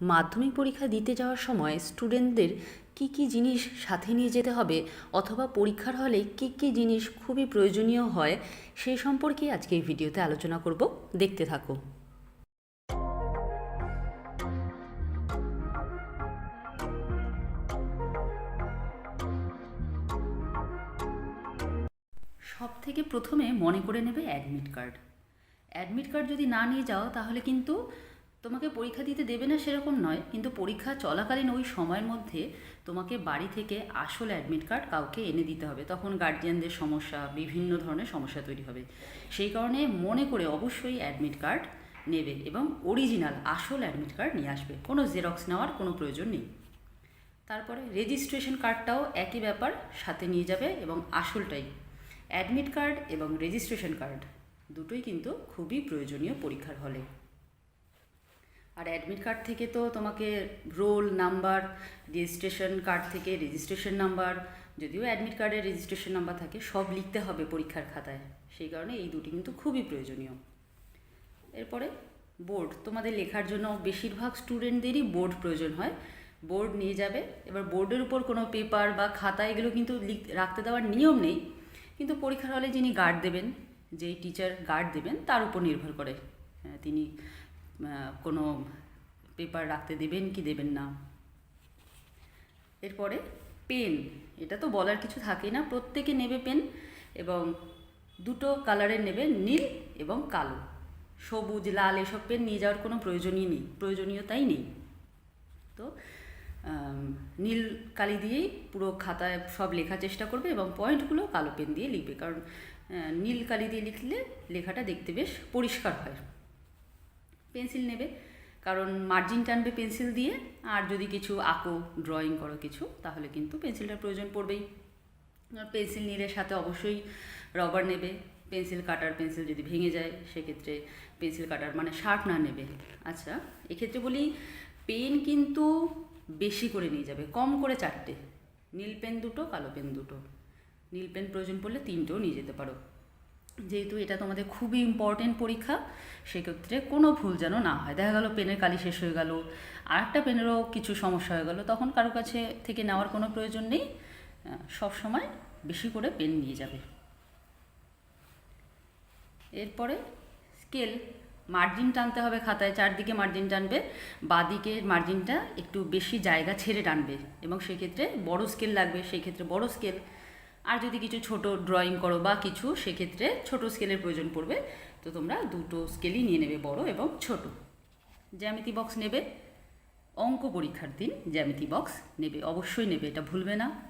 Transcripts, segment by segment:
মাধ্যমিক পরীক্ষা দিতে যাওয়ার সময় স্টুডেন্টদের কি কি জিনিস সাথে নিয়ে যেতে হবে অথবা পরীক্ষার হলে কি কি জিনিস খুবই প্রয়োজনীয় হয় সেই সম্পর্কে আজকে এই ভিডিওতে আলোচনা করব। দেখতে থাকো। সব থেকে প্রথমে মনে করে নেবে অ্যাডমিট কার্ড অ্যাডমিট কার্ড যদি না নিয়ে যাও তাহলে কিন্তু তোমাকে পরীক্ষা দিতে দেবে না সেরকম নয়, কিন্তু পরীক্ষা চলাকালীন ওই সময়ের মধ্যে তোমাকে বাড়ি থেকে আসল অ্যাডমিট কার্ড কাউকে এনে দিতে হবে। তখন গার্জিয়ানদের সমস্যা, বিভিন্ন ধরনের সমস্যা তৈরি হবে। সেই কারণে মনে করে অবশ্যই অ্যাডমিট কার্ড নেবে এবং অরিজিনাল আসল অ্যাডমিট কার্ড নিয়ে আসবে। কোনো জেরক্স নেওয়ার কোনো প্রয়োজন নেই। তারপরে রেজিস্ট্রেশন কার্ডটাও একই ব্যাপার, সাথে নিয়ে যাবে এবং আসলটাই। অ্যাডমিট কার্ড এবং রেজিস্ট্রেশন কার্ড দুটোই কিন্তু খুবই প্রয়োজনীয় পরীক্ষার হলে। আর অ্যাডমিট কার্ড থেকে তো তোমাকে রোল নাম্বার রেজিস্ট্রেশন কার্ড থেকে রেজিস্ট্রেশন নাম্বার যদিও অ্যাডমিট কার্ডের রেজিস্ট্রেশন নাম্বার থাকে সব লিখতে হবে পরীক্ষার খাতায়। সেই কারণে এই দুটি কিন্তু খুবই প্রয়োজনীয়। এরপরে বোর্ড তোমাদের লেখার জন্য বেশিরভাগ স্টুডেন্টদেরই বোর্ড প্রয়োজন হয়। বোর্ড নিয়ে যাবে। এবার বোর্ডের উপর কোনো পেপার বা খাতা এগুলো কিন্তু রাখতে দেওয়ার নিয়ম নেই। কিন্তু পরীক্ষার হলে যিনি গার্ড দেবেন যেই টিচার গার্ড দেবেন তার উপর নির্ভর করে। হ্যাঁ, তিনি কোনো পেপার রাখতে দেবেন কি দেবেন না। এরপরে পেন এটা তো বলার কিছু থাকে না, প্রত্যেকে নেবে পেন এবং দুটো কালারের নেবে নীল এবং কালো। সবুজ, লাল এসব পেন নিয়ে যাওয়ার কোনো প্রয়োজনই নেই, প্রয়োজনীয়তাই নেই। তো নীল কালি দিয়েই পুরো খাতায় সব লেখার চেষ্টা করবে এবং পয়েন্টগুলো কালো পেন দিয়ে লিখবে। কারণ নীল কালি দিয়ে লিখলে লেখাটা দেখতে বেশ পরিষ্কার হয়। পেন্সিল নেবে। কারণ মার্জিন টানবে পেন্সিল দিয়ে। আর যদি কিছু আঁকো ড্রয়িং করো কিছু, তাহলে কিন্তু পেন্সিলটার প্রয়োজন পড়বেই। পেন্সিল নিলে সাথে অবশ্যই রবার নেবে। পেন্সিল কাটার পেন্সিল যদি ভেঙে যায়, সেক্ষেত্রে পেন্সিল কাটার মানে শার্প না নেবে। আচ্ছা এক্ষেত্রে বলি, পেন কিন্তু বেশি করে নিয়ে যাবে, কম করে চারটে। নীল পেন দুটো, কালো পেন দুটো। নীল পেন প্রয়োজন পড়লে তিনটেও নিয়ে যেতে পারো। যেহেতু এটা তোমাদের খুবই ইম্পর্টেন্ট পরীক্ষা, সেক্ষেত্রে কোনো ভুল যেন না হয়। দেখা গেল পেনের কালি শেষ হয়ে গেল আর একটা পেনেরও কিছু সমস্যা হয়ে গেল, তখন কারও কাছে থেকে নেওয়ার কোনো প্রয়োজন নেই। সব সময় বেশি করে পেন নিয়ে যাবে। এরপরে স্কেল, মার্জিন টানতে হবে খাতায়, চারদিকে মার্জিন টানবে, বাদিকে মার্জিনটা একটু বেশি জায়গা ছেড়ে টানবে এবং সেক্ষেত্রে বড় স্কেল লাগবে সেই ক্ষেত্রে বড় স্কেল। আর যদি কিছু ছোট ড্রয়িং করো বা কিছু, সেক্ষেত্রে ছোট স্কেলের প্রয়োজন পড়বে। তো তোমরা দুটো স্কেলই নিয়ে নেবে, বড় এবং ছোট। জ্যামিতি বক্স নেবে। অঙ্ক পরীক্ষার দিন জ্যামিতি বক্স নেবে। অবশ্যই নেবে, এটা ভুলবে না।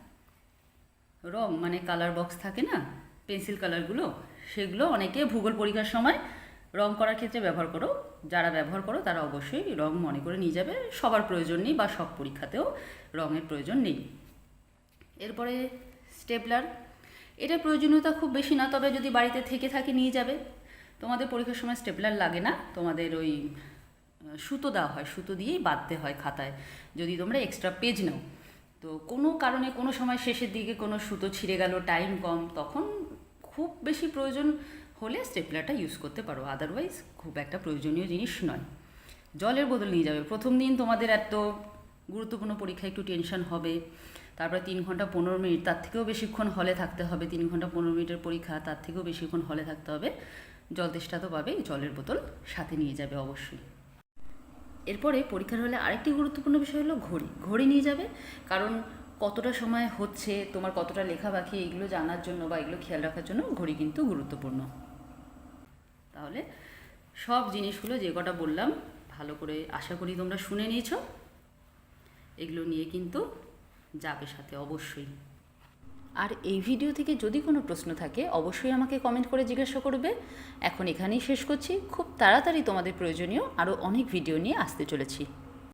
রং মানে কালার বক্স থাকে না? পেন্সিল কালারগুলো সেগুলো অনেকে ভূগোল পরীক্ষার সময় রং করার ক্ষেত্রে ব্যবহার করো। যারা ব্যবহার করো, তারা অবশ্যই রং মনে করে নিয়ে যাবে। সবার প্রয়োজন নেই বা সব পরীক্ষাতেও রঙের প্রয়োজন নেই। এরপরে স্টেপলার। এটা প্রয়োজনীয়তা খুব বেশি না, তবে যদি বাড়িতে থেকে থাকে নিয়ে যাবে। তোমাদের পরীক্ষার সময় স্টেপলার লাগে না, তোমাদের ওই সুতো দেওয়া হয়, সুতো দিয়েই বাঁধতে হয় খাতায়। যদি তোমরা এক্সট্রা পেজ নাও। তো কোনো কারণে কোনো সময় শেষের দিকে কোনো সুতো ছিঁড়ে গেল টাইম কম, তখন খুব বেশি প্রয়োজন হলে স্টেপলারটা ইউজ করতে পারো। আদারওয়াইজ খুব একটা প্রয়োজনীয় জিনিস নয়। জলের বোতল নিয়ে যাবে। প্রথম দিন তোমাদের এত গুরুত্বপূর্ণ পরীক্ষা, একটু টেনশন হবে। তারপরে তিন ঘণ্টা পনেরো মিনিট, তার থেকেও বেশিক্ষণ হলে থাকতে হবে। তিন ঘণ্টা পনেরো মিনিটের পরীক্ষা, তার থেকেও বেশিক্ষণ হলে থাকতে হবে। জল তেষ্টা তো পাবে জলের বোতল সাথে নিয়ে যাবে অবশ্যই। এরপরে পরীক্ষার হলে আরেকটি গুরুত্বপূর্ণ বিষয় হলো ঘড়ি। ঘড়ি নিয়ে যাবে, কারণ কতটা সময় হচ্ছে, তোমার কতটা লেখা বাকি, এগুলো জানার জন্য বা এগুলো খেয়াল রাখার জন্য ঘড়ি কিন্তু গুরুত্বপূর্ণ। তাহলে সব জিনিসগুলো যে কটা বললাম, ভালো করে আশা করি তোমরা শুনে নিয়েছো। এগুলো নিয়ে কিন্তু যাবে সাথে অবশ্যই। আর এই ভিডিও থেকে যদি কোনো প্রশ্ন থাকে, অবশ্যই আমাকে কমেন্ট করে জিজ্ঞাসা করবে। এখন এখানেই শেষ করছি। খুব তাড়াতাড়ি তোমাদের প্রয়োজনীয় আরও অনেক ভিডিও নিয়ে আসতে চলেছি।